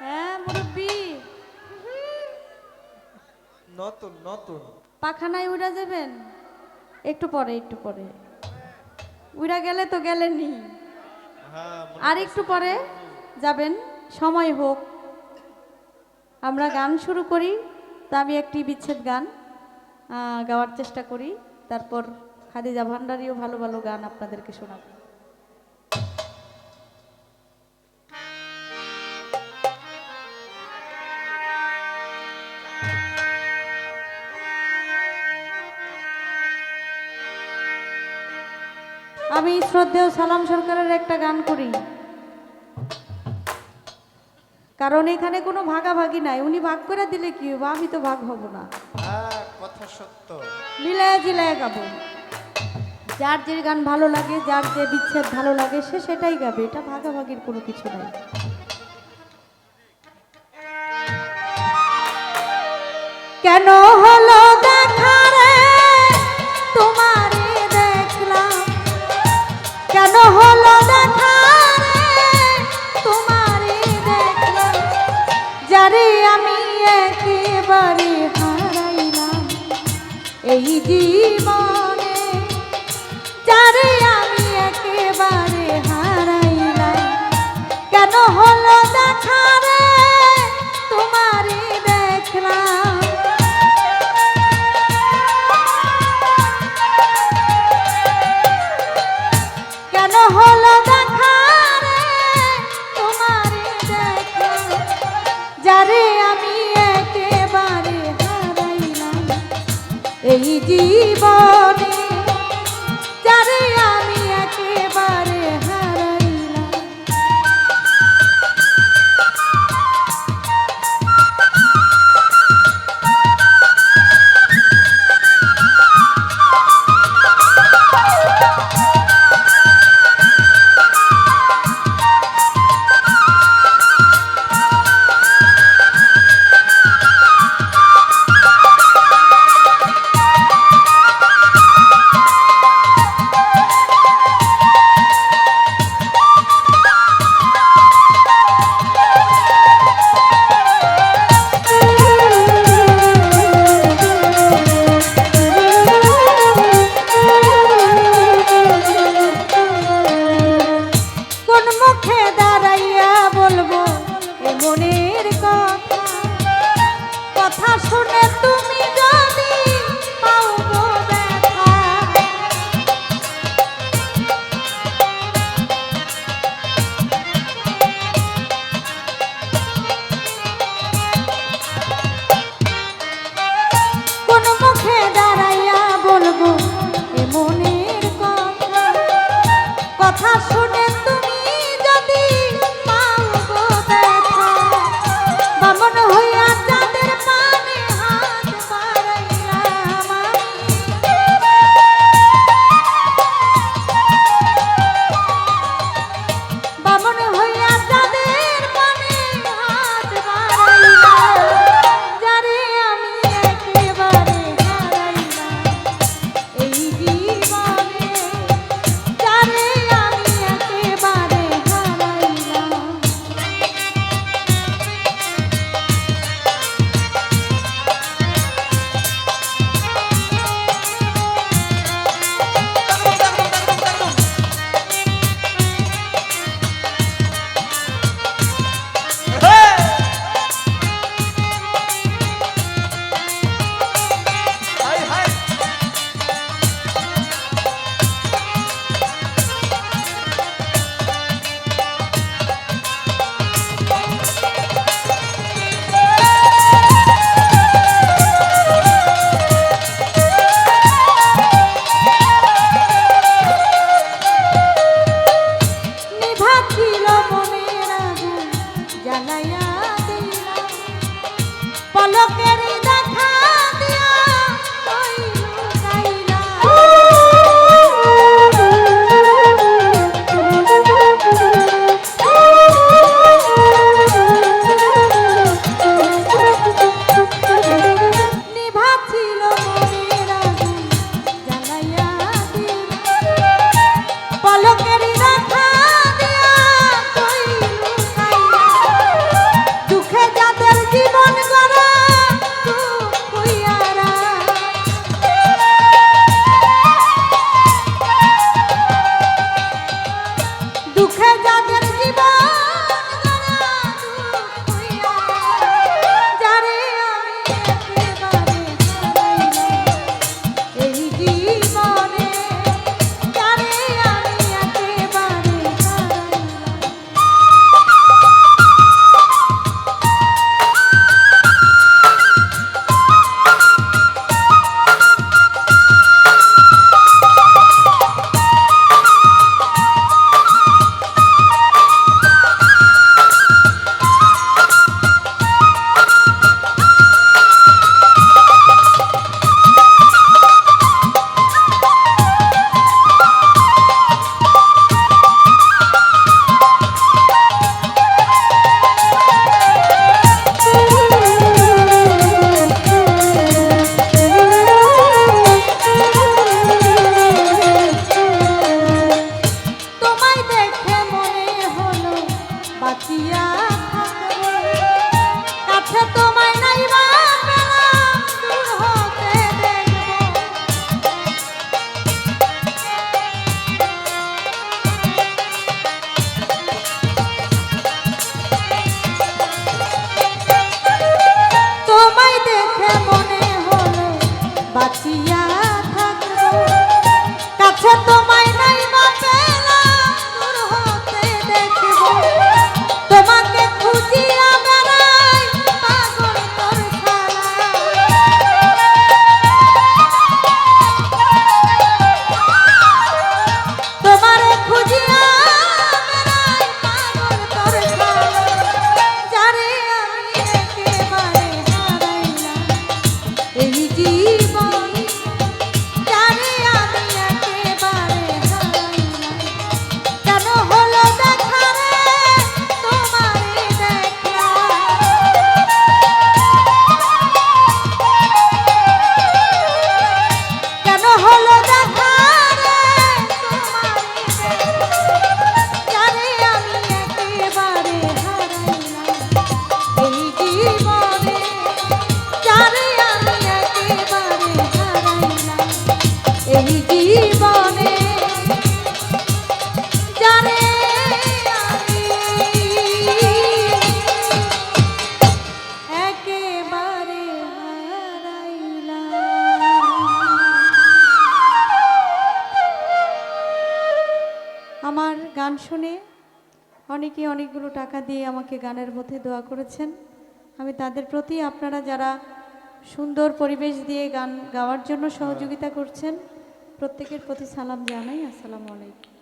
হ্যাঁ মুরব্বী। নতুন নতুন। পাখানায় উড়া যাবেন? একটু পরে একটু পরে। উড়া গেলে তো গেলেনই। হ্যাঁ আর একটু পরে যাবেন। সময় হোক। আমরা গান শুরু করি। তা আমি একটি বিচ্ছেদ গান গাওয়ার চেষ্টা করি। তারপর খাদিজা ভান্ডারিও ভালো ভালো গান আপনাদেরকে শোনাবো। আমি শ্রদ্ধেয় সালাম সরকারের একটা গান করি। কারণ এখানে কোনো ভাগাভাগি নাই। উনি ভাগ করে দিলে কি হবে আমি তো ভাগ হব না। হ্যাঁ কথা সত্য। মিলায় জিলায় গাবো। যার যে গান ভালো লাগে যার যে বিচ্ছেদ ভালো লাগে সে সেটাই গাবে। এটা ভাগাভাগির কোনো কিছু নাই। কেন হলো যারে আমি একেবারে হারাইলাম। এই জীবনে চারে আমি একেবারে এই জীবনে শুনে তুমি আমার গান শুনে অনেকে অনেকগুলো টাকা দিয়ে আমাকে গানের মধ্যে দোয়া করেছেন। আমি তাদের প্রতি আপনারা যারা সুন্দর পরিবেশ দিয়ে গান গাওয়ার জন্য সহযোগিতা করছেন, প্রত্যেকের প্রতি সালাম জানাই। আসসালামু আলাইকুম।